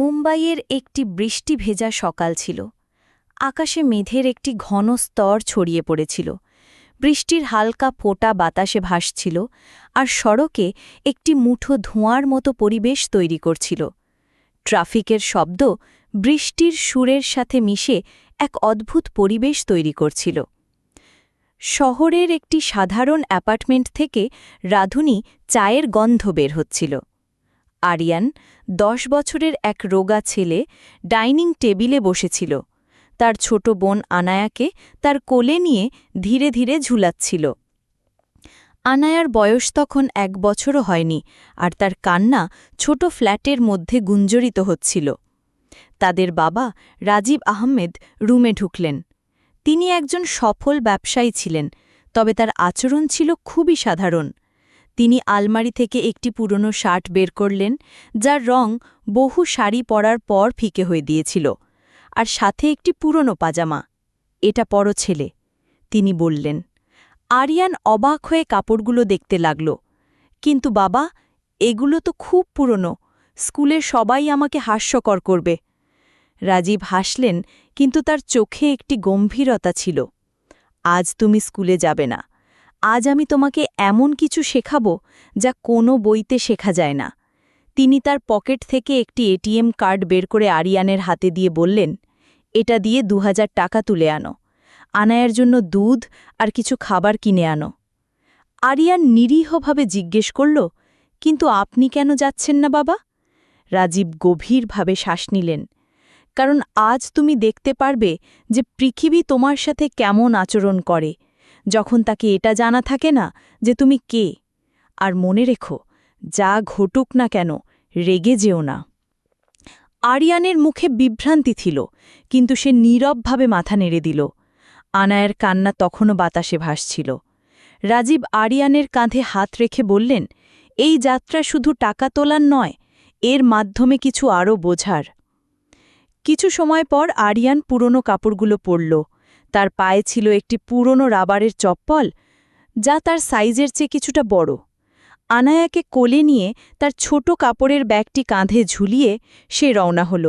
মুম্বাইয়ের একটি বৃষ্টি ভেজা সকাল ছিল। আকাশে মেঘের একটি ঘন স্তর ছড়িয়ে পড়েছিল। বৃষ্টির হালকা ফোঁটা বাতাসে ভাসছিল আর সড়কে একটি মুঠো ধোঁয়ার মতো পরিবেশ তৈরি করছিল। ট্রাফিকের শব্দ বৃষ্টির সুরের সাথে মিশে এক অদ্ভুত পরিবেশ তৈরি করছিল। শহরের একটি সাধারণ অ্যাপার্টমেন্ট থেকে রাধুনী চায়ের গন্ধ বের হচ্ছিল। আরিয়ান দশ বছরের এক রোগা ছেলে ডাইনিং টেবিলে বসেছিল। তার ছোট বোন আনায়াকে তার কোলে নিয়ে ধীরে ধীরে ঝুলাচ্ছিল। আনায়ার বয়স তখন এক বছরও হয়নি আর তার কান্না ছোট ফ্ল্যাটের মধ্যে গুঞ্জরিত হচ্ছিল। তাদের বাবা রাজীব আহমেদ রুমে ঢুকলেন। তিনি একজন সফল ব্যবসায়ী ছিলেন, তবে তার আচরণ ছিল খুবই সাধারণ। তিনি আলমারি থেকে একটি পুরনো শার্ট বের করলেন, যার রং বহু শাড়ি পরার পর ফিকে হয়ে দিয়েছিল, আর সাথে একটি পুরনো পাজামা। এটা পর ছেলে, তিনি বললেন। আরিয়ান অবাক হয়ে কাপড়গুলো দেখতে লাগল। কিন্তু বাবা, এগুলো তো খুব পুরনো, স্কুলে সবাই আমাকে হাস্যকর করবে। রাজীব হাসলেন, কিন্তু তার চোখে একটি গম্ভীরতা ছিল। আজ তুমি স্কুলে যাবে না। আজ আমি তোমাকে এমন কিছু শেখাব যা কোনো বইতে শেখা যায় না। তিনি তার পকেট থেকে একটি এটিএম কার্ড বের করে আরিয়ানের হাতে দিয়ে বললেন, এটা দিয়ে দু হাজার টাকা তুলে আনো। আনায়ের জন্য দুধ আর কিছু খাবার কিনে আনো। আরিয়ান নিরীহভাবে জিজ্ঞেস করল, কিন্তু আপনি কেন যাচ্ছেন না বাবা? রাজীব গভীরভাবে শ্বাস নিলেন, কারণ আজ তুমি দেখতে পারবে যে পৃথিবী তোমার সাথে কেমন আচরণ করে। যখন তাকে এটা জানা থাকে না যে তুমি কে। আর মনে রেখো, যা ঘটুক না কেন, রেগে যেও না। আরিয়ানের মুখে বিভ্রান্তি ছিল, কিন্তু সে নীরবভাবে মাথা নেড়ে দিল। আনায়ের কান্না তখনও বাতাসে ভাসছিল। রাজীব আরিয়ানের কাঁধে হাত রেখে বললেন, এই যাত্রা শুধু টাকা তোলার নয়, এর মাধ্যমে কিছু আরও বোঝার। কিছু সময় পর আরিয়ান পুরনো কাপড়গুলো পরল। তার পায়ে ছিল একটি পুরনো রাবারের চপ্পল, যা তার সাইজের চেয়ে কিছুটা বড়। আনায়াকে কোলে নিয়ে তার ছোট কাপড়ের ব্যাগটি কাঁধে ঝুলিয়ে সে রওনা হল,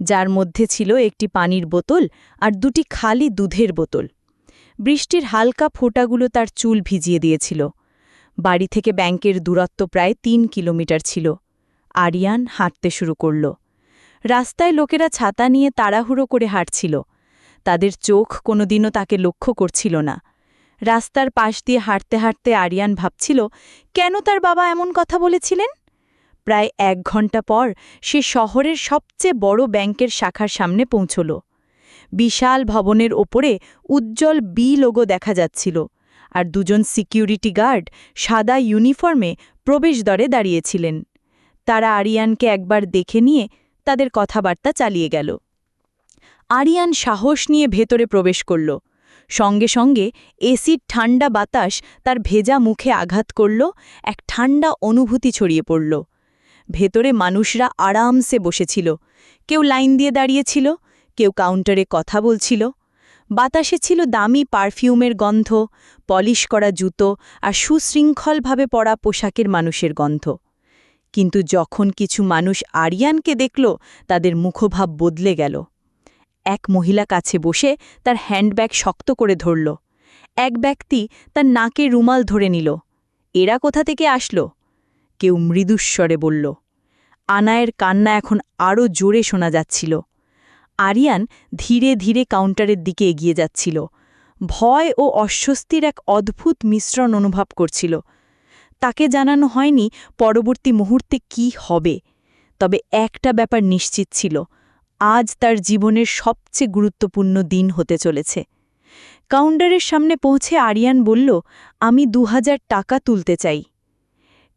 যার মধ্যে ছিল একটি পানির বোতল আর দুটি খালি দুধের বোতল। বৃষ্টির হালকা ফোঁটাগুলো তার চুল ভিজিয়ে দিয়েছিল। বাড়ি থেকে ব্যাংকের দূরত্ব প্রায় তিন কিলোমিটার ছিল। আরিয়ান হাঁটতে শুরু করল। রাস্তায় লোকেরা ছাতা নিয়ে তাড়াহুড়ো করে হাঁটছিল। তাদের চোখ কোনোদিনও তাকে লক্ষ্য করছিল না। রাস্তার পাশ দিয়ে হাঁটতে হাঁটতে আরিয়ান ভাবছিল, কেন তার বাবা এমন কথা বলেছিলেন? প্রায় এক ঘণ্টা পর সে শহরের সবচেয়ে বড় ব্যাংকের শাখার সামনে পৌঁছল। বিশাল ভবনের ওপরে উজ্জ্বল বি লোগো দেখা যাচ্ছিল আর দুজন সিকিউরিটি গার্ড সাদা ইউনিফর্মে প্রবেশদ্বারে দাঁড়িয়েছিলেন। তারা আরিয়ানকে একবার দেখে নিয়ে তাদের কথাবার্তা চালিয়ে গেল। আরিয়ান সাহস নিয়ে ভেতরে প্রবেশ করল। সঙ্গে সঙ্গে এসির ঠান্ডা বাতাস তার ভেজা মুখে আঘাত করল, এক ঠান্ডা অনুভূতি ছড়িয়ে পড়ল। ভেতরে মানুষরা আরামসে বসেছিল। কেউ লাইন দিয়ে দাঁড়িয়েছিল, কেউ কাউন্টারে কথা বলছিল। বাতাসে ছিল দামি পারফিউমের গন্ধ, পলিশ করা জুতো আর সুশৃঙ্খলভাবে পরা পোশাকের মানুষের গন্ধ। কিন্তু যখন কিছু মানুষ আরিয়ানকে দেখল, তাদের মুখভাব বদলে গেল। এক মহিলা কাছে বসে তার হ্যান্ডব্যাগ শক্ত করে ধরল। এক ব্যক্তি তার নাকে রুমাল ধরে নিল। এরা কোথা থেকে আসলো? কেউ মৃদুস্বরে বলল, আনায়ের কান্না এখন আরও জোরে শোনা যাচ্ছিল। আরিয়ান ধীরে ধীরে কাউন্টারের দিকে এগিয়ে যাচ্ছিল। ভয় ও অস্বস্তির এক অদ্ভুত মিশ্রণ অনুভব করছিল। তাকে জানানো হয়নি পরবর্তী মুহূর্তে কি হবে, তবে একটা ব্যাপার নিশ্চিত ছিল। আজ তার জীবনের সবচেয়ে গুরুত্বপূর্ণ দিন হতে চলেছে। কাউন্টারের সামনে পৌঁছে আরিয়ান বলল, আমি দু হাজার টাকা তুলতে চাই।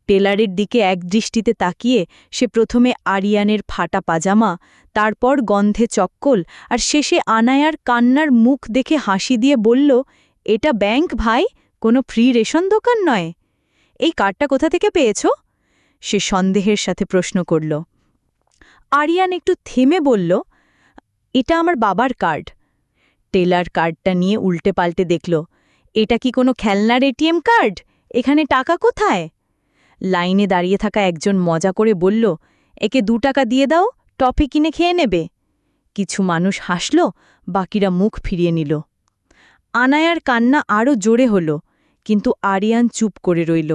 টেলারের দিকে এক দৃষ্টিতে তাকিয়ে সে প্রথমে আরিয়ানের ফাটা পাজামা, তারপর গন্ধে চক্কল, আর শেষে আনায়ার কান্নার মুখ দেখে হাসি দিয়ে বলল, এটা ব্যাংক ভাই, কোনো ফ্রি রেশন দোকান নয়। এই কার্ডটা কোথা থেকে পেয়েছ? সে সন্দেহের সাথে প্রশ্ন করল। আরিয়ান একটু থেমে বলল, এটা আমার বাবার কার্ড। টেলার কার্ডটা নিয়ে উল্টে পাল্টে দেখল, এটা কি কোনো খেলনার এটিএম কার্ড? এখানে টাকা কোথায়? লাইনে দাঁড়িয়ে থাকা একজন মজা করে বলল, একে দু টাকা দিয়ে দাও, টফি কিনে খেয়ে নেবে। কিছু মানুষ হাসল, বাকিরা মুখ ফিরিয়ে নিল। আনায়ার কান্না আরও জোরে হল, কিন্তু আরিয়ান চুপ করে রইল।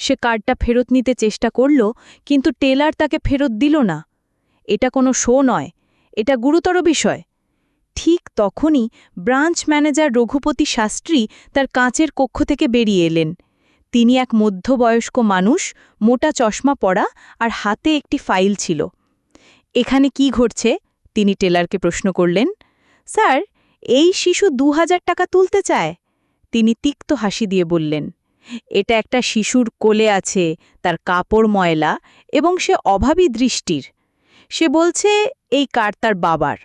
সে কার্ডটা ফেরত নিতে চেষ্টা করল, কিন্তু টেলার তাকে ফেরত দিল না। এটা কোনো শো নয়, এটা গুরুতর বিষয়। ঠিক তখনই ব্রাঞ্চ ম্যানেজার রঘুপতি শাস্ত্রী তার কাঁচের কক্ষ থেকে বেরিয়ে এলেন। তিনি এক মধ্যবয়স্ক মানুষ, মোটা চশমা পরা আর হাতে একটি ফাইল ছিল। এখানে কি ঘটছে? তিনি টেলারকে প্রশ্ন করলেন। স্যার, এই শিশু দু হাজার টাকা তুলতে চায়। তিনি তিক্ত হাসি দিয়ে বললেন। এটা একটা শিশুর কোলে আছে, তার কাপড় ময়লা এবং সে অভাবী দৃষ্টির। সে বলছে, এই কার তার বাবার?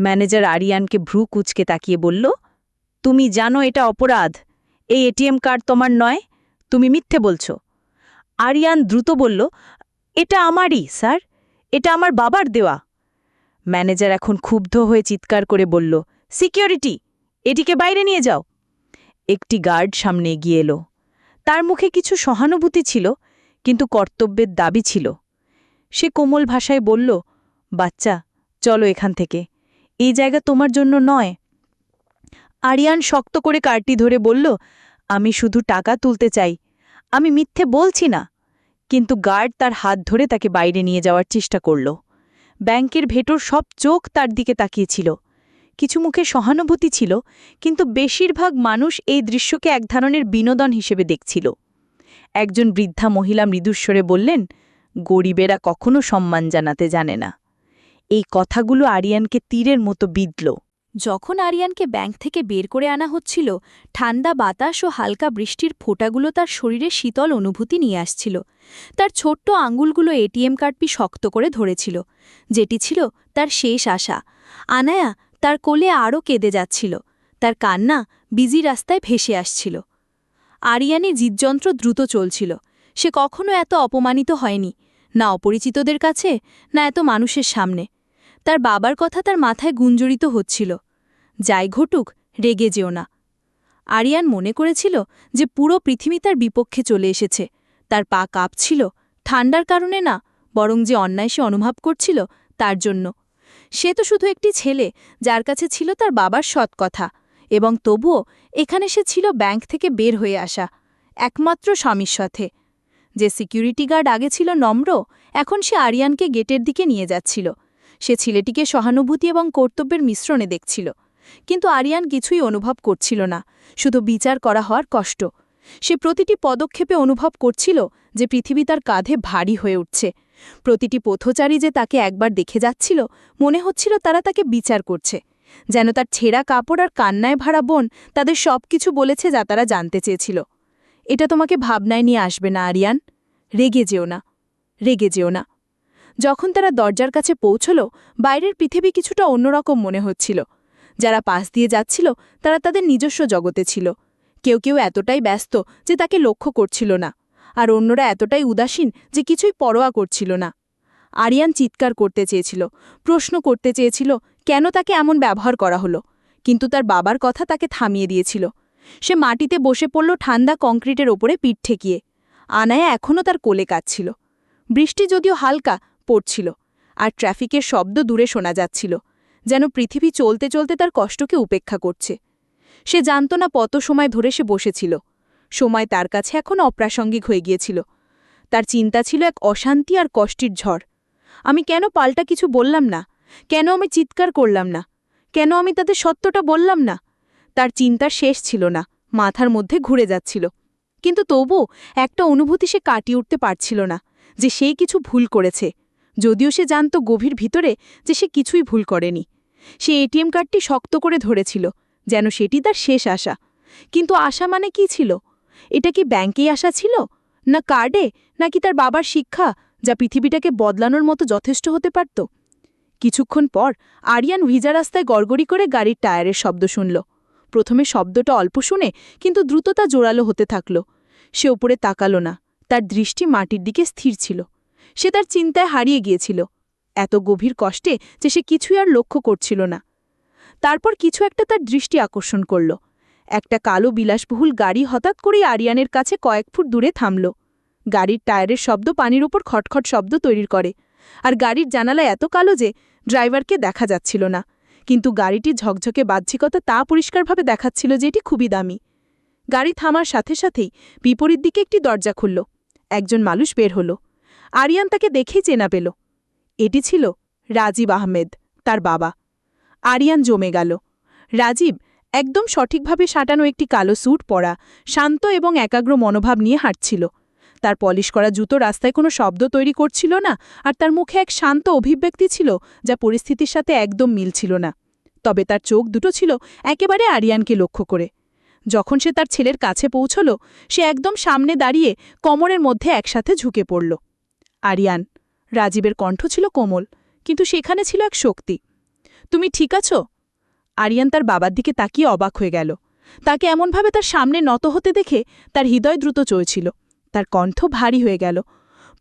ম্যানেজার আরিয়ানকে ভ্রু কুচকে তাকিয়ে বলল, তুমি জানো এটা অপরাধ। এই এটিএম কার্ড তোমার নয়। তুমি মিথ্যে বলছো। আরিয়ান দ্রুত বলল, এটা আমারই, স্যার। এটা আমার বাবার দেওয়া। ম্যানেজার এখন ক্ষুব্ধ হয়ে চিৎকার করে বলল, সিকিউরিটি, এটিকে বাইরে নিয়ে যাও। একটি গার্ড সামনে এগিয়ে এলো। তার মুখে কিছু সহানুভূতি ছিল, কিন্তু কর্তব্যের দাবি ছিল। সে কোমল ভাষায় বলল, বাচ্চা, চলো এখান থেকে। এই জায়গা তোমার জন্য নয়। আরিয়ান শক্ত করে কার্ডটি ধরে বলল, আমি শুধু টাকা তুলতে চাই। আমি মিথ্যে বলছি না। কিন্তু গার্ড তার হাত ধরে তাকে বাইরে নিয়ে যাওয়ার চেষ্টা করল। ব্যাংকের ভেতর সব চোখ তার দিকে তাকিয়েছিল। কিছু মুখে সহানুভূতি ছিল, কিন্তু বেশিরভাগ মানুষ এই দৃশ্যকে এক ধরনের বিনোদন হিসেবে দেখছিল। একজন বৃদ্ধা মহিলা মৃদুস্বরে বললেন গরিবেরা কখনো সম্মান জানাতে জানে না। এই কথাগুলো আরিয়ানকে তীরের মতো বিঁধল। যখন আরিয়ানকে ব্যাংক থেকে বের করে আনা হচ্ছিল, ঠান্ডা বাতাস ও হালকা বৃষ্টির ফোঁটাগুলো তার শরীরে শীতল অনুভূতি নিয়ে আসছিল। তার ছোট্ট আঙ্গুলগুলো এটিএম কার্ডটি শক্ত করে ধরেছিল, যেটি ছিল তার শেষ আশা। আনায়া তার কোলে আরও কেঁদে যাচ্ছিল, তার কান্না বিজি রাস্তায় ভেসে আসছিল। আরিয়ানি জিদযন্ত্র দ্রুত চলছিল, সে কখনো এত অপমানিত হয়নি। না অপরিচিতদের কাছে, না এত মানুষের সামনে। তার বাবার কথা তার মাথায় গুঞ্জরিত হচ্ছিল। যাই ঘটুক, রেগে যেও না। আরিয়ান মনে করেছিল যে পুরো পৃথিবী তার বিপক্ষে চলে এসেছে। তার পা কাঁপছিল, ঠান্ডার কারণে না, বরং যে অন্যায় সে অনুভব করছিল, তার জন্য। সে তো শুধু একটি ছেলে, যার কাছে ছিল তার বাবার সৎ কথা, এবং তবুও এখানে সে ছিল ব্যাংক থেকে বের হয়ে আসা, একমাত্র স্বামীর সাথে। যে সিকিউরিটি গার্ড আগে ছিল নম্র, এখন সে আরিয়ানকে গেটের দিকে নিয়ে যাচ্ছিল। সে ছেলেটিকে সহানুভূতি এবং কর্তব্যের মিশ্রণে দেখছিল। কিন্তু আরিয়ান কিছুই অনুভব করছিল না, শুধু বিচার করা হওয়ার কষ্ট। সে প্রতিটি পদক্ষেপে অনুভব করছিল যে পৃথিবী তার কাঁধে ভারী হয়ে উঠছে। প্রতিটি পথচারী যে তাকে একবার দেখে যাচ্ছিল, মনে হচ্ছিল তারা তাকে বিচার করছে। যেন তার ছেঁড়া কাপড় আর কান্নায় ভাড়া বোন তাদের সব কিছু বলেছে যা তারা জানতে চেয়েছিল। এটা তোমাকে ভাবনায় নিয়ে আসবে না, আরিয়ান। রেগে যেও না, রেগে যেও না। যখন তারা দরজার কাছে পৌঁছল, বাইরের পৃথিবী কিছুটা অন্যরকম মনে হচ্ছিল। যারা পাশ দিয়ে যাচ্ছিল, তারা তাদের নিজস্ব জগতে ছিল। কেউ কেউ এতটাই ব্যস্ত যে তাকে লক্ষ্য করছিল না, আর অন্যরা এতটাই উদাসীন যে কিছুই পরোয়া করছিল না। আরিয়ান চিৎকার করতে চেয়েছিল, প্রশ্ন করতে চেয়েছিল, কেন তাকে এমন ব্যবহার করা হলো? কিন্তু তার বাবার কথা তাকে থামিয়ে দিয়েছিল। সে মাটিতে বসে পড়ল ঠান্ডা কংক্রিটের ওপরে পিঠ ঠেকিয়ে। আনায়া এখনও তার কোলে কাচ্ছিল বৃষ্টি যদিও হালকা, পড়ছিল, আর ট্রাফিকের শব্দ দূরে শোনা যাচ্ছিল, যেন পৃথিবী চলতে চলতে তার কষ্টকে উপেক্ষা করছে। সে জানত না কত সময় ধরে সে বসেছিল। সময় তার কাছে এখন অপ্রাসঙ্গিক হয়ে গিয়েছিল। তার চিন্তা ছিল এক অশান্তি আর কষ্টের ঝড়। আমি কেন পাল্টা কিছু বললাম না? কেন আমি চিৎকার করলাম না? কেন আমি তাদের সত্যটা বললাম না? তার চিন্তার শেষ ছিল না, মাথার মধ্যে ঘুরে যাচ্ছিল। কিন্তু তবু একটা অনুভূতি সে কাটিয়ে উঠতে পারছিল না, যে সে কিছু ভুল করেছে। যদিও সে জানত গভীর ভিতরে যে সে কিছুই ভুল করেনি। সে এটিএম কার্ডটি শক্ত করে ধরেছিল, যেন সেটি তার শেষ আশা। কিন্তু আশা মানে কি ছিল? এটা কি ব্যাংকেই আসা ছিল? না কার্ডে? নাকি তার বাবার শিক্ষা, যা পৃথিবীটাকে বদলানোর মতো যথেষ্ট হতে পারত? কিছুক্ষণ পর আরিয়ান ভিজা রাস্তায় গড়গড়ি করে গাড়ির টায়ারের শব্দ শুনল। প্রথমে শব্দটা অল্প শুনে কিন্তু দ্রুততা জোরালো হতে থাকল। সে ওপরে তাকালো না, তার দৃষ্টি মাটির দিকে স্থির ছিল। সে তার চিন্তায় হারিয়ে গিয়েছিল। এত গভীর কষ্টে যে সে কিছুই আর লক্ষ্য করছিল না। তারপর কিছু একটা তার দৃষ্টি আকর্ষণ করল। একটা কালো বিলাসবহুল গাড়ি হঠাৎ করেই আরিয়ানের কাছে কয়েক ফুট দূরে থামল। গাড়ির টায়ারের শব্দ পানির ওপর খটখট শব্দ তৈরি করে, আর গাড়ির জানালা এত কালো যে ড্রাইভারকে দেখা যাচ্ছিল না। কিন্তু গাড়িটি ঝকঝকে বাহ্যিকতা তা পরিষ্কারভাবে দেখাচ্ছিল যে এটি খুবই দামি। গাড়ি থামার সাথে সাথেই বিপরীত দিকে একটি দরজা খুলল। একজন মানুষ বের হল। আরিয়ান তাকে দেখেই চেনা পেল। এটি ছিল রাজীব আহমেদ, তার বাবা। আরিয়ান জমে গেল। রাজীব একদম সঠিকভাবে সাঁটানো একটি কালো স্যুট পরা, শান্ত এবং একাগ্র মনোভাব নিয়ে হাঁটছিল। তার পলিশ করা জুতো রাস্তায় কোনো শব্দ তৈরি করছিল না আর তার মুখে এক শান্ত অভিব্যক্তি ছিল যা পরিস্থিতির সাথে একদম মিল ছিল না। তবে তার চোখ দুটো ছিল একেবারে আরিয়ানকে লক্ষ্য করে। যখন সে তার ছেলের কাছে পৌঁছল, সে একদম সামনে দাঁড়িয়ে কোমরের মধ্যে একসাথে ঝুঁকে পড়ল। আরিয়ান, রাজীবের কণ্ঠ ছিল কোমল, কিন্তু সেখানে ছিল এক শক্তি। তুমি ঠিক আছো? আরিয়ান তার বাবার দিকে তাকিয়ে অবাক হয়ে গেল। তাকে এমনভাবে তার সামনে নত হতে দেখে তার হৃদয় দ্রুত চলছিল। তার কণ্ঠ ভারী হয়ে গেল।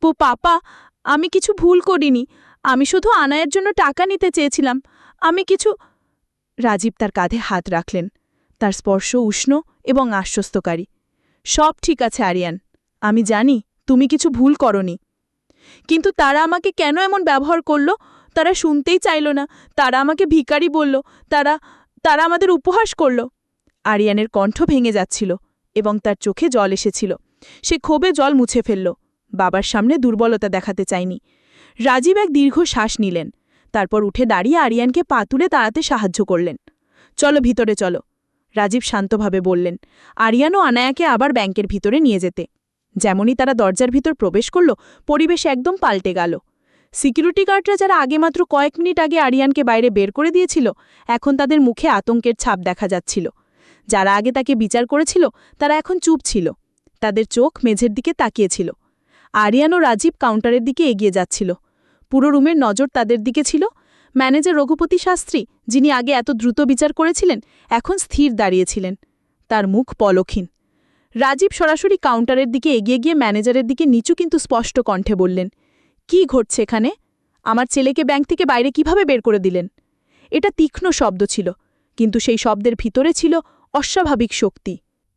পো, পাপা, আমি কিছু ভুল করিনি। আমি শুধু আনায়ের জন্য টাকা নিতে চেয়েছিলাম। আমি কিছু রাজীব তার কাঁধে হাত রাখলেন। তার স্পর্শ উষ্ণ এবং আশ্বস্তকারী। সব ঠিক আছে, আরিয়ান। আমি জানি তুমি কিছু ভুল করনি। কিন্তু তারা আমাকে কেন এমন ব্যবহার করল? তারা শুনতেই চাইল না। তারা আমাকে ভিখারি বলল। তারা তারা আমাদের উপহাস করল। আরিয়ানের কণ্ঠ ভেঙে যাচ্ছিল এবং তার চোখে জল এসেছিল। সে ক্ষোভে জল মুছে ফেলল। বাবার সামনে দুর্বলতা দেখাতে চায়নি রাজীব এক দীর্ঘ শ্বাস নিলেন। তারপর উঠে দাঁড়িয়ে আরিয়ানকে পা তুলে তাড়াতে সাহায্য করলেন। চলো ভিতরে চলো। রাজীব শান্তভাবে বললেন আরিয়ানও আনায়াকে আবার ব্যাংকের ভিতরে নিয়ে যেতে। যেমনই তারা দরজার ভিতর প্রবেশ করল, পরিবেশ একদম পাল্টে গেল। সিকিউরিটি গার্ডরা যারা আগে মাত্র কয়েক মিনিট আগে আরিয়ানকে বাইরে বের করে দিয়েছিল, এখন তাদের মুখে আতঙ্কের ছাপ দেখা যাচ্ছিল। যারা আগে তাকে বিচার করেছিল, তারা এখন চুপ ছিল। তাদের চোখ মেঝের দিকে তাকিয়েছিল। আরিয়ান ও রাজীব কাউন্টারের দিকে এগিয়ে যাচ্ছিল। পুরো রুমের নজর তাদের দিকে ছিল। ম্যানেজার রঘুপতি শাস্ত্রী, যিনি আগে এত দ্রুত বিচার করেছিলেন, এখন স্থির দাঁড়িয়েছিলেন। তার মুখ পলক্ষীন রাজীব সরাসরি কাউন্টারের দিকে এগিয়ে গিয়ে ম্যানেজারের দিকে নিচু কিন্তু স্পষ্ট কণ্ঠে বললেন, কি ঘটছে এখানে? আমার ছেলেকে ব্যাংক থেকে বাইরে কীভাবে বের করে দিলেন? এটা তীক্ষ্ণ শব্দ ছিল, কিন্তু সেই শব্দের ভিতরে ছিল অস্বাভাবিক শক্তি।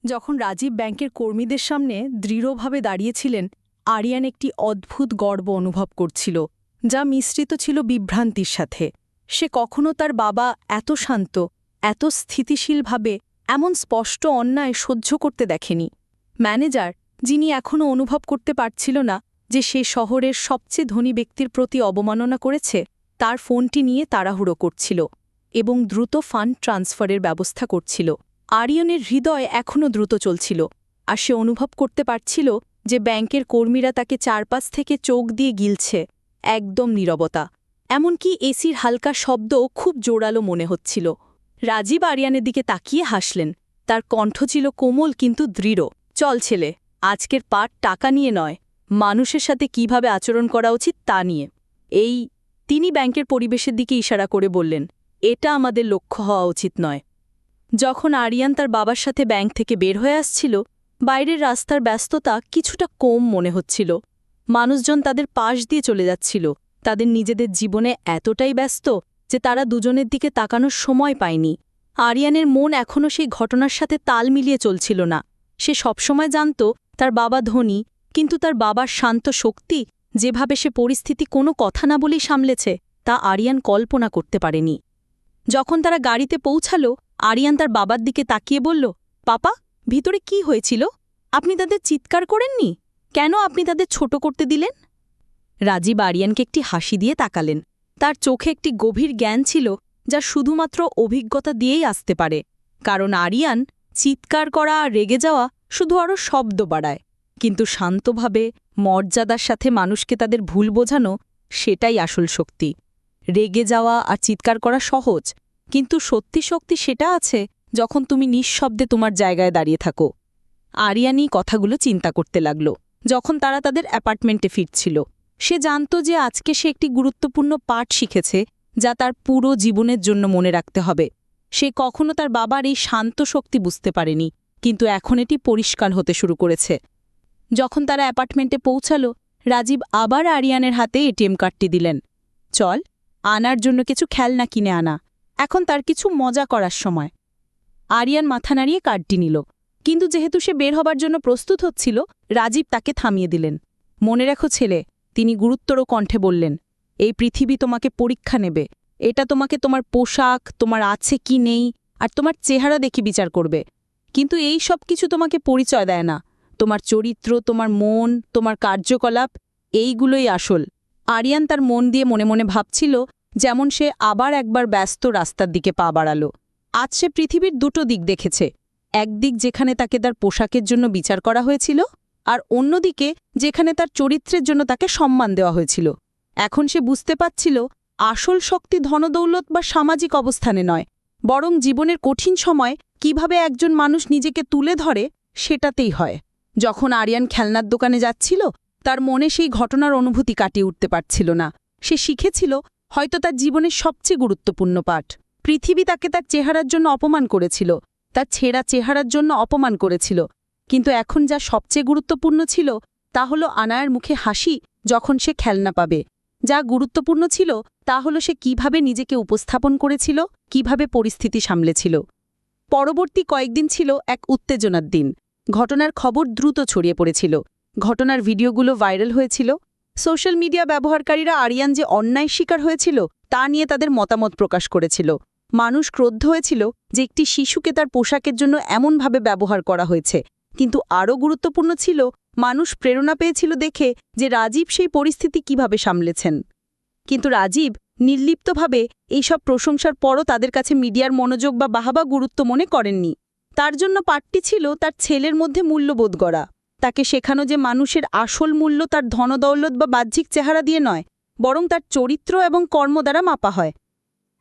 যখন রাজীব ব্যাংকের কর্মীদের সামনে দৃঢ়ভাবে দাঁড়িয়েছিলেন, আরিয়ান একটি অদ্ভুত গর্ব অনুভব করছিল, যা মিশ্রিত ছিল বিভ্রান্তির সাথে। সে কখনো তার বাবা এত শান্ত, এত স্থিতিশীলভাবে, এমন স্পষ্ট অন্যায় সহ্য করতে দেখেনি। ম্যানেজার, যিনি এখনও অনুভব করতে পারছিল না যে সে শহরের সবচেয়ে ধনী ব্যক্তির প্রতি অবমাননা করেছে, তার ফোনটি নিয়ে তাড়াহুড়ো করছিল এবং দ্রুত ফান্ড ট্রান্সফারের ব্যবস্থা করছিল। আরিয়নের হৃদয় এখনও দ্রুত চলছিল, আর সে অনুভব করতে পারছিল যে ব্যাংকের কর্মীরা তাকে চারপাশ থেকে চোখ দিয়ে গিলছে, একদম নীরবতা। এমনকি এসির হালকা শব্দও খুব জোরালো মনে হচ্ছিল। রাজীব আরিয়ানের দিকে তাকিয়ে হাসলেন, তার কণ্ঠ ছিল কোমল কিন্তু দৃঢ়। চল ছেলে, আজকের পাঠ টাকা নিয়ে নয়, মানুষের সাথে কীভাবে আচরণ করা উচিত তা নিয়ে। এই, তিনি ব্যাংকের পরিবেশের দিকে ইশারা করে বললেন, এটা আমাদের লক্ষ্য হওয়া উচিত নয়। যখন আরিয়ান তার বাবার সাথে ব্যাংক থেকে বের হয়ে আসছিল, বাইরের রাস্তার ব্যস্ততা কিছুটা কম মনে হচ্ছিল। মানুষজন তাদের পাশ দিয়ে চলে যাচ্ছিল। তাদের নিজেদের জীবনে এতটাই ব্যস্ত যে তারা দুজনের দিকে তাকানোর সময় পায়নি। আরিয়ানের মন এখনও সেই ঘটনার সাথে তাল মিলিয়ে চলছিল না। সে সবসময় জানত তার বাবা ধনী, কিন্তু তার বাবার শান্ত শক্তি, যেভাবে সে পরিস্থিতি কোনো কথা না বলেই সামলেছে, তা আরিয়ান কল্পনা করতে পারেনি। যখন তারা গাড়িতে পৌঁছালো আরিয়ান তার বাবার দিকে তাকিয়ে বলল, পাপা, ভিতরে কি হয়েছিল? আপনি তাদের চিৎকার করেননি? কেন আপনি তাদের ছোট করতে দিলেন? রাজীব আরিয়ানকে একটি হাসি দিয়ে তাকালেন। তার চোখে একটি গভীর জ্ঞান ছিল যা শুধুমাত্র অভিজ্ঞতা দিয়েই আসতে পারে। কারণ আরিয়ান, চিৎকার করা আর রেগে যাওয়া শুধু আরও শব্দ বাড়ায়। কিন্তু শান্তভাবে, মর্যাদার সাথে মানুষকে তাদের ভুল বোঝানো, সেটাই আসল শক্তি। রেগে যাওয়া আর চিৎকার করা সহজ কিন্তু সত্যি শক্তি সেটা আছে যখন তুমি নিঃশব্দে তোমার জায়গায় দাঁড়িয়ে থাকো। আরিয়ানি কথাগুলো চিন্তা করতে লাগল, যখন তারা তাদের অ্যাপার্টমেন্টে ফিরছিল। সে জানত যে আজকে সে একটি গুরুত্বপূর্ণ পাঠ শিখেছে যা তার পুরো জীবনের জন্য মনে রাখতে হবে। সে কখনো তার বাবার এই শান্ত শক্তি বুঝতে পারেনি, কিন্তু এখন এটি পরিষ্কার হতে শুরু করেছে। যখন তারা অ্যাপার্টমেন্টে পৌঁছালো, রাজীব আবার আরিয়ানের হাতে এটিএম কার্ডটি দিলেন। চল, আনার জন্য কিছু খেলনা কিনে আনা। এখন তার কিছু মজা করার সময়। আরিয়ান মাথা নাড়িয়ে কার্ডটি নিল। কিন্তু যেহেতু সে বের হবার জন্য প্রস্তুত হচ্ছিল, রাজীব তাকে থামিয়ে দিলেন। মনে রেখো ছেলে, তিনি গুরুত্বর কণ্ঠে বললেন, এই পৃথিবী তোমাকে পরীক্ষা নেবে। এটা তোমাকে তোমার পোশাক, তোমার আছে কি নেই, আর তোমার চেহারা দেখে বিচার করবে। কিন্তু এই সব কিছু তোমাকে পরিচয় দেয় না। তোমার চরিত্র, তোমার মন, তোমার কার্যকলাপ, এইগুলোই আসল। আরিয়ান তার মন দিয়ে মনে মনে ভাবছিল যেমন সে আবার একবার ব্যস্ত রাস্তার দিকে পা বাড়ালো। আজ সে পৃথিবীর দুটো দিক দেখেছে। একদিক যেখানে তাকে তার পোশাকের জন্য বিচার করা হয়েছিল আর অন্যদিকে যেখানে তার চরিত্রের জন্য তাকে সম্মান দেওয়া হয়েছিল। এখন সে বুঝতে পারছিল, আসল শক্তি ধনদৌলত বা সামাজিক অবস্থানে নয়, বরং জীবনের কঠিন সময় কীভাবে একজন মানুষ নিজেকে তুলে ধরে সেটাতেই হয়। যখন আরিয়ান খেলনার দোকানে যাচ্ছিল, তার মনে সেই ঘটনার অনুভূতি কাটিয়ে উঠতে পারছিল না। সে শিখেছিল হয়তো তার জীবনের সবচেয়ে গুরুত্বপূর্ণ পাঠ। পৃথিবী তাকে তার চেহারার জন্য অপমান করেছিল, তার ছেঁড়া চেহারার জন্য অপমান করেছিল। কিন্তু এখন যা সবচেয়ে গুরুত্বপূর্ণ ছিল, তা হল আনায়ার মুখে হাসি যখন সে খেলনা পাবে। যা গুরুত্বপূর্ণ ছিল, তা হল সে কীভাবে নিজেকে উপস্থাপন করেছিল, কীভাবে পরিস্থিতি সামলেছিল। পরবর্তী কয়েকদিন ছিল এক উত্তেজনার দিন। ঘটনার খবর দ্রুত ছড়িয়ে পড়েছিল। ঘটনার ভিডিওগুলো ভাইরাল হয়েছিল। সোশ্যাল মিডিয়া ব্যবহারকারীরা আরিয়ান যে অন্যায় শিকার হয়েছিল, তা নিয়ে তাদের মতামত প্রকাশ করেছিল। মানুষ ক্রোদ্ধ হয়েছিল যে একটি শিশুকে তার পোশাকের জন্য এমনভাবে ব্যবহার করা হয়েছে। কিন্তু আরও গুরুত্বপূর্ণ ছিল, মানুষ প্রেরণা পেয়েছিল দেখে যে রাজীব সেই পরিস্থিতি কীভাবে সামলেছেন। কিন্তু রাজীব নির্লিপ্তভাবে এইসব প্রশংসার পরও তাদের কাছে মিডিয়ার মনোযোগ বা বাহাবা গুরুত্ব মনে করেননি। তার জন্য পাঠটি ছিল তার ছেলের মধ্যে মূল্যবোধ গড়া। তাকে শেখানো যে মানুষের আসল মূল্য তার ধনদৌলত বা বাহ্যিক চেহারা দিয়ে নয়, বরং তার চরিত্র এবং কর্ম দ্বারা মাপা হয়।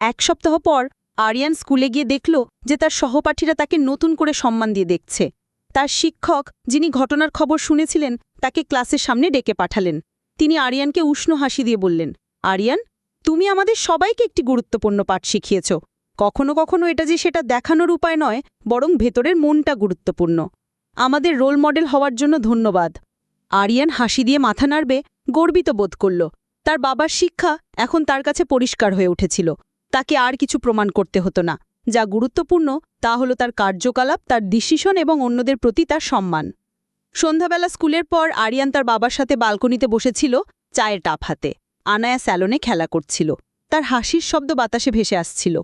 এক সপ্তাহ পর, আরিয়ান স্কুলে গিয়ে দেখল যে তার সহপাঠীরা তাকে নতুন করে সম্মান দিয়ে দেখছে। তার শিক্ষক, যিনি ঘটনার খবর শুনেছিলেন, তাকে ক্লাসের সামনে ডেকে পাঠালেন। তিনি আরিয়ানকে উষ্ণ হাসি দিয়ে বললেন, আরিয়ান, তুমি আমাদের সবাইকে একটি গুরুত্বপূর্ণ পাঠ শিখিয়েছ। কখনো কখনো এটা যে সেটা দেখানোর উপায় নয়, বরং ভেতরের মনটা গুরুত্বপূর্ণ। আমাদের রোল মডেল হওয়ার জন্য ধন্যবাদ। আরিয়ান হাসি দিয়ে মাথা নাড়বে, গর্বিত বোধ করল। তার বাবার শিক্ষা এখন তার কাছে পরিষ্কার হয়ে উঠেছিল। তাকে আর কিছু প্রমাণ করতে হতো না। যা গুরুত্বপূর্ণ, তা হল তার কার্যকলাপ, তার ডিসিশন এবং অন্যদের প্রতি তার সম্মান। সন্ধ্যাবেলা স্কুলের পর আরিয়ান তার বাবার সাথে বালকনিতে বসেছিল, চায়ের টাপ হাতে। আনায়া স্যালনে খেলা করছিল। তার হাসির শব্দ বাতাসে ভেসে আসছিল।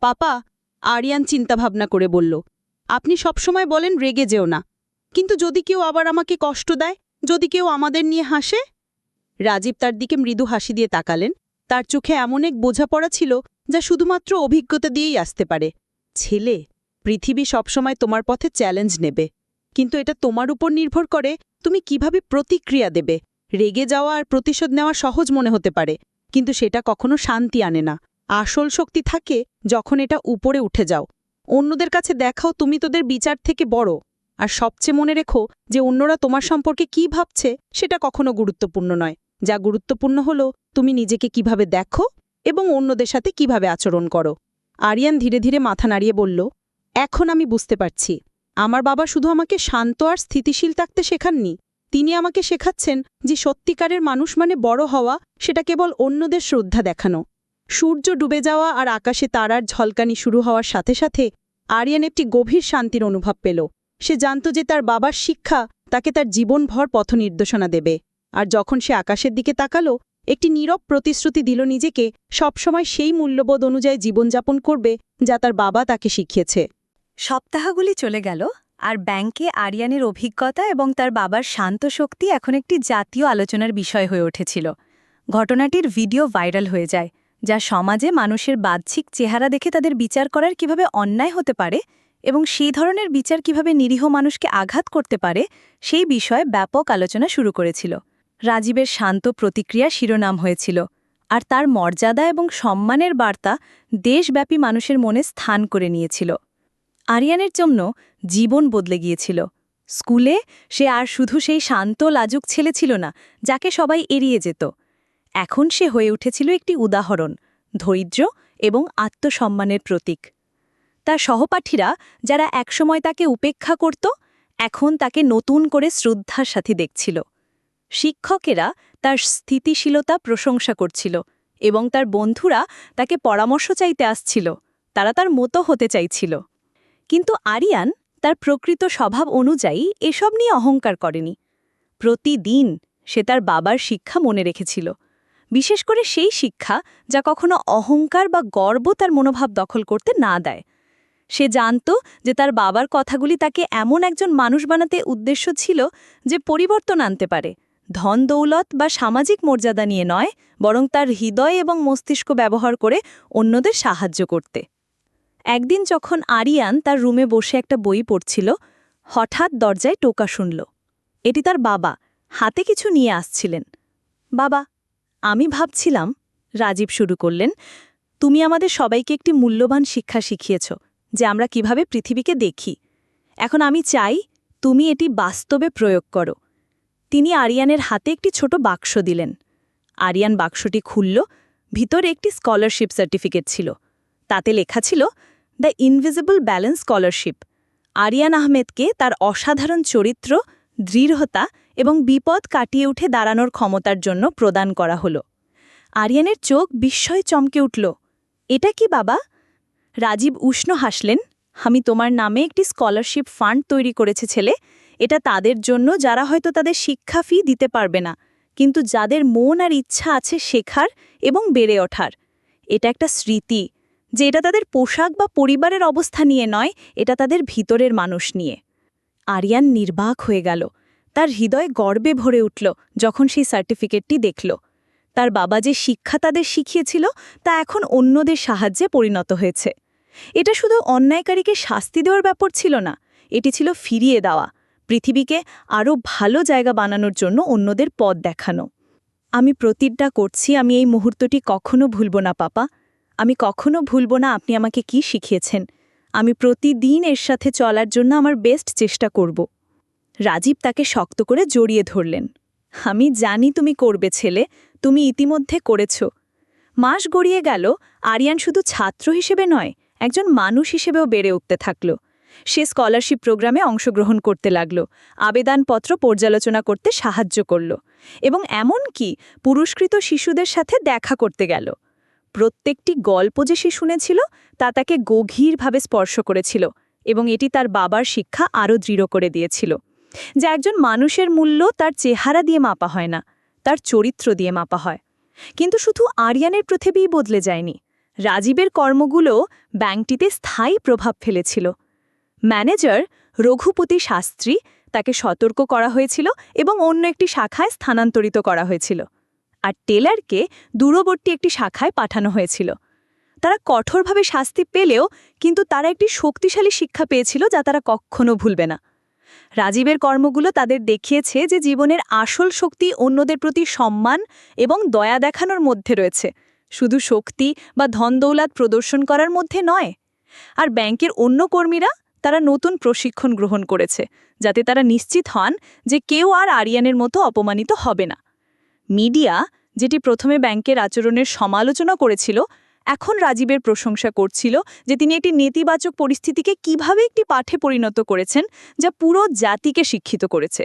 পাপা, আরিয়ান চিন্তাভাবনা করে বলল আপনি সবসময় বলেন, রেগে যেও না। কিন্তু যদি কেউ আবার আমাকে কষ্ট দেয়? যদি কেউ আমাদের নিয়ে হাসে? রাজীব তার দিকে মৃদু হাসি দিয়ে তাকালেন। তার চোখে এমন এক বোঝাপড়া ছিল, যা শুধুমাত্র অভিজ্ঞতা দিয়েই আসতে পারে। ছেলে, পৃথিবী সবসময় তোমার পথে চ্যালেঞ্জ নেবে। কিন্তু এটা তোমার উপর নির্ভর করে, তুমি কীভাবে প্রতিক্রিয়া দেবে। রেগে যাওয়া আর প্রতিশোধ নেওয়া সহজ মনে হতে পারে, কিন্তু সেটা কখনো শান্তি আনে না। আসল শক্তি থাকে যখন এটা উপরে উঠে যাও। অন্যদের কাছে দেখাও তুমি তোদের বিচার থেকে বড়। আর সবচেয়ে মনে রেখো যে অন্যরা তোমার সম্পর্কে কি ভাবছে সেটা কখনো গুরুত্বপূর্ণ নয়। যা গুরুত্বপূর্ণ হলো তুমি নিজেকে কীভাবে দেখো এবং অন্যদের সাথে কীভাবে আচরণ করো। আরিয়ান ধীরে ধীরে মাথা নাড়িয়ে বলল, এখন আমি বুঝতে পারছি। আমার বাবা শুধু আমাকে শান্ত আর স্থিতিশীল থাকতে শেখাননি। তিনি আমাকে শেখাচ্ছেন যে সত্যিকারের মানুষ মানে বড় হওয়া, সেটা কেবল অন্যদের শ্রদ্ধা দেখানো। সূর্য ডুবে যাওয়া আর আকাশে তারার ঝলকানি শুরু হওয়ার সাথে সাথে আরিয়ান একটি গভীর শান্তির অনুভব পেল। সে জানত যে তার বাবার শিক্ষা তাকে তার জীবনভর পথ নির্দেশনা দেবে। আর যখন সে আকাশের দিকে তাকালো, একটি নীরব প্রতিশ্রুতি দিল নিজেকে, সবসময় সেই মূল্যবোধ অনুযায়ী জীবনযাপন করবে যা তার বাবা তাকে শিখিয়েছে। সপ্তাহগুলি চলে গেল, আর ব্যাংকে আরিয়ানের অভিজ্ঞতা এবং তার বাবার শান্ত শক্তি এখন একটি জাতীয় আলোচনার বিষয় হয়ে উঠেছিল। ঘটনাটির ভিডিও ভাইরাল হয়ে যায়। যা সমাজে মানুষের বাহ্যিক চেহারা দেখে তাদের বিচার করার কীভাবে অন্যায় হতে পারে এবং সেই ধরনের বিচার কীভাবে নিরীহ মানুষকে আঘাত করতে পারে, সেই বিষয়ে ব্যাপক আলোচনা শুরু করেছিল। রাজীবের শান্ত প্রতিক্রিয়া শিরোনাম হয়েছিল, আর তার মর্যাদা এবং সম্মানের বার্তা দেশব্যাপী মানুষের মনে স্থান করে নিয়েছিল। আরিয়ানের জন্য জীবন বদলে গিয়েছিল। স্কুলে সে আর শুধু সেই শান্ত, লাজুক ছেলে ছিল না, যাকে সবাই এড়িয়ে যেত। এখন সে হয়ে উঠেছিল একটি উদাহরণ, ধৈর্য এবং আত্মসম্মানের প্রতীক। তার সহপাঠীরা, যারা একসময় তাকে উপেক্ষা করত, এখন তাকে নতুন করে শ্রদ্ধার সাথে দেখছিল। শিক্ষকেরা তার স্থিতিশীলতা প্রশংসা করছিল এবং তার বন্ধুরা তাকে পরামর্শ চাইতে আসছিল, তারা তার মতো হতে চাইছিল। কিন্তু আরিয়ান তার প্রকৃত স্বভাব অনুযায়ী এসব নিয়ে অহংকার করেনি। প্রতিদিন সে তার বাবার শিক্ষা মনে রেখেছিল। বিশেষ করে সেই শিক্ষা যা কখনো অহংকার বা গর্ব তার মনোভাব দখল করতে না দেয়। সে জানত যে তার বাবার কথাগুলি তাকে এমন একজন মানুষ বানাতে উদ্দেশ্য ছিল যে পরিবর্তন আনতে পারে। ধন দৌলত বা সামাজিক মর্যাদা নিয়ে নয়, বরং তার হৃদয় এবং মস্তিষ্ক ব্যবহার করে অন্যদের সাহায্য করতে। একদিন যখন আরিয়ান তার রুমে বসে একটা বই পড়ছিল, হঠাৎ দরজায় টোকা শুনল। এটি তার বাবা, হাতে কিছু নিয়ে আসছিলেন। বাবা আমি ভাবছিলাম, রাজীব শুরু করলেন, তুমি আমাদের সবাইকে একটি মূল্যবান শিক্ষা শিখিয়েছ, যে আমরা কীভাবে পৃথিবীকে দেখি। এখন আমি চাই তুমি এটি বাস্তবে প্রয়োগ করো। তিনি আরিয়ানের হাতে একটি ছোট বাক্স দিলেন। আরিয়ান বাক্সটি খুলল, ভিতরে একটি স্কলারশিপ সার্টিফিকেট ছিল। তাতে লেখা ছিল, the invisible balance scholarship. Aryan আহমেদকে তার অসাধারণ চরিত্র দৃঢ়তা এবং বিপদ কাটিয়ে উঠে দাঁড়ানোর ক্ষমতার জন্য প্রদান করা হল। আরিয়ানের চোখ বিস্ময়ে চমকে উঠল। এটা কি বাবা? রাজীব উষ্ণ হাসলেন, আমি তোমার নামে একটি স্কলারশিপ ফান্ড তৈরি করেছে ছেলে। এটা তাদের জন্য যারা হয়তো তাদের শিক্ষা ফি দিতে পারবে না, কিন্তু যাদের মন আর ইচ্ছা আছে শেখার এবং বেড়ে ওঠার। এটা একটা স্মৃতি, যে এটা তাদের পোশাক বা পরিবারের অবস্থা নিয়ে নয়, এটা তাদের ভিতরের মানুষ নিয়ে। আরিয়ান নির্বাক হয়ে গেল। তার হৃদয় গর্বে ভরে উঠল যখন সেই সার্টিফিকেটটি দেখল। তার বাবা যে শিক্ষা তাদের শিখিয়েছিল, তা এখন অন্যদের সাহায্যে পরিণত হয়েছে। এটা শুধু অন্যায়কারীকে শাস্তি দেওয়ার ব্যাপার ছিল না, এটি ছিল ফিরিয়ে দেওয়া, পৃথিবীকে আরও ভালো জায়গা বানানোর জন্য অন্যদের পথ দেখানো। আমি প্রতিজ্ঞা করছি, আমি এই মুহূর্তটি কখনো ভুলব না, পাপা। আমি কখনো ভুলব না আপনি আমাকে কি শিখিয়েছেন। আমি প্রতিদিন এর সাথে চলার জন্য আমার বেস্ট চেষ্টা করব। রাজীব তাকে শক্ত করে জড়িয়ে ধরলেন। আমি জানি তুমি করবে ছেলে, তুমি ইতিমধ্যে করেছ। মাস গড়িয়ে গেল, আরিয়ান শুধু ছাত্র হিসেবে নয়, একজন মানুষ হিসেবেও বেড়ে উঠতে থাকল। সে স্কলারশিপ প্রোগ্রামে অংশগ্রহণ করতে লাগল, আবেদনপত্র পর্যালোচনা করতে সাহায্য করল এবং এমন কি পুরস্কৃত শিশুদের সাথে দেখা করতে গেল। প্রত্যেকটি গল্প যে সে শুনেছিল, তা তাকে গভীরভাবে স্পর্শ করেছিল এবং এটি তার বাবার শিক্ষা আরও দৃঢ় করে দিয়েছিল। যে একজন মানুষের মূল্য তার চেহারা দিয়ে মাপা হয় না, তার চরিত্র দিয়ে মাপা হয়। কিন্তু শুধু আরিয়ানের পৃথিবীই বদলে যায়নি। রাজীবের কর্মগুলো ব্যাংকটিতে স্থায়ী প্রভাব ফেলেছিল। ম্যানেজার রঘুপতি শাস্ত্রী তাকে সতর্ক করা হয়েছিল এবং অন্য একটি শাখায় স্থানান্তরিত করা হয়েছিল। আর টেলারকে দূরবর্তী একটি শাখায় পাঠানো হয়েছিল। তারা কঠোরভাবে শাস্তি পেলেও কিন্তু তারা একটি শক্তিশালী শিক্ষা পেয়েছিল যা তারা কখনো ভুলবে না। রাজীবের কর্মগুলো তাদের দেখিয়েছে যে জীবনের আসল শক্তি অন্যদের প্রতি সম্মান এবং দয়া দেখানোর মধ্যে রয়েছে। শুধু শক্তি বা ধনদৌলাত প্রদর্শন করার মধ্যে নয়, আর ব্যাংকের অন্য কর্মীরা তারা নতুন প্রশিক্ষণ গ্রহণ করেছে, যাতে তারা নিশ্চিত হন যে কেউ আর আরিয়ানের মতো অপমানিত হবে না। মিডিয়া, যেটি প্রথমে ব্যাংকের আচরণের সমালোচনা করেছিল, এখন রাজীবের প্রশংসা করছিল যে তিনি একটি নেতিবাচক পরিস্থিতিকে কীভাবে একটি পাঠে পরিণত করেছেন, যা পুরো জাতিকে শিক্ষিত করেছে।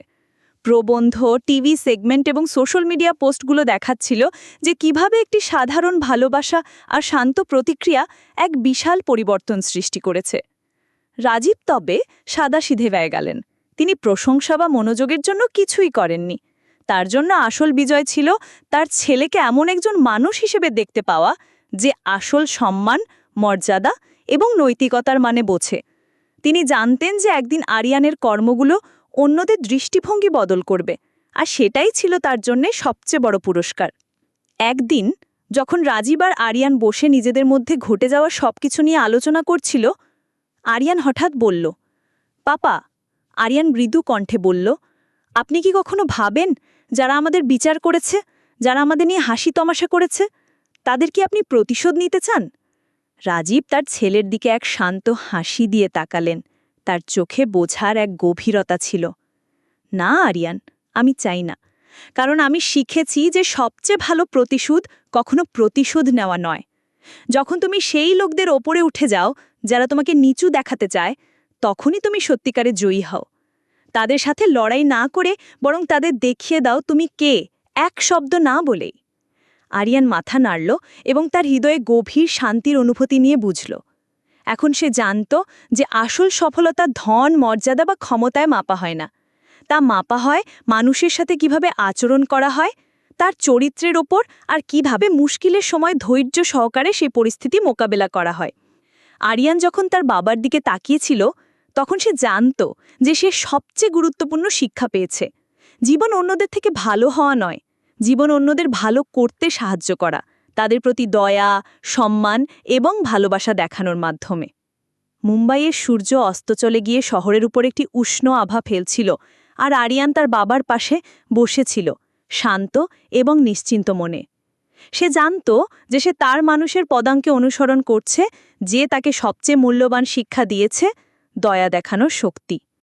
প্রবন্ধ, টিভি সেগমেন্ট এবং সোশ্যাল মিডিয়া পোস্টগুলো দেখাচ্ছিল যে কীভাবে একটি সাধারণ ভালোবাসা আর শান্ত প্রতিক্রিয়া এক বিশাল পরিবর্তন সৃষ্টি করেছে। রাজীব তবে সাদাসিধে ব্যয় গেলেন। তিনি প্রশংসা বা মনোযোগের জন্য কিছুই করেননি। তার জন্য আসল বিজয় ছিল তার ছেলেকে এমন একজন মানুষ হিসেবে দেখতে পাওয়া যে আসল সম্মান, মর্যাদা এবং নৈতিকতার মানে বোঝে। তিনি জানতেন যে একদিন আরিয়ানের কর্মগুলো অন্যদের দৃষ্টিভঙ্গি বদল করবে আর সেটাই ছিল তার জন্যে সবচেয়ে বড় পুরস্কার। একদিন যখন রাজীব আর আরিয়ান বসে নিজেদের মধ্যে ঘটে যাওয়া সবকিছু নিয়ে আলোচনা করছিল, আরিয়ান হঠাৎ বলল, পাপা, আরিয়ান মৃদু কণ্ঠে বলল, আপনি কি কখনো ভাবেন যারা আমাদের বিচার করেছে, যারা আমাদের নিয়ে হাসি তমাশা করেছে, তাদের কি আপনি প্রতিশোধ নিতে চান? রাজীব তার ছেলের দিকে এক শান্ত হাসি দিয়ে তাকালেন। তার চোখে বোঝার এক গভীরতা ছিল। না, আরিয়ান, আমি চাই না। কারণ আমি শিখেছি যে সবচেয়ে ভালো প্রতিশোধ কখনো প্রতিশোধ নেওয়া নয়। যখন তুমি সেই লোকদের ওপরে উঠে যাও, যারা তোমাকে নিচু দেখাতে চায়, তখনই তুমি সত্যিকারে জয়ী হও। তাদের সাথে লড়াই না করে বরং তাদের দেখিয়ে দাও তুমি কে। এক শব্দ না বলেই। আরিয়ান মাথা নাড়ল এবং তার হৃদয়ে গভীর শান্তির অনুভূতি নিয়ে বুঝল। এখন সে জানত যে আসল সফলতা ধন, মর্যাদা বা ক্ষমতায় মাপা হয় না। তা মাপা হয় মানুষের সাথে কীভাবে আচরণ করা হয়, তার চরিত্রের ওপর আর কীভাবে মুশকিলের সময় ধৈর্য সহকারে সেই পরিস্থিতি মোকাবেলা করা হয়। আরিয়ান যখন তার বাবার দিকে তাকিয়েছিল তখন সে জানত যে সে সবচেয়ে গুরুত্বপূর্ণ শিক্ষা পেয়েছে। জীবন অন্যদের থেকে ভালো হওয়া নয়। জীবন অন্যদের ভালো করতে সাহায্য করা, তাদের প্রতি দয়া, সম্মান এবং ভালোবাসা দেখানোর মাধ্যমে। মুম্বাইয়ের সূর্য অস্ত চলে গিয়ে শহরের উপর একটি উষ্ণ আভা ফেলছিল আর আরিয়ান তার বাবার পাশে বসেছিল, শান্ত এবং নিশ্চিন্ত মনে। সে জানত যে সে তার মানুষের পদাঙ্কে অনুসরণ করছে, যে তাকে সবচেয়ে মূল্যবান শিক্ষা দিয়েছে দয়া দেখানোর শক্তি।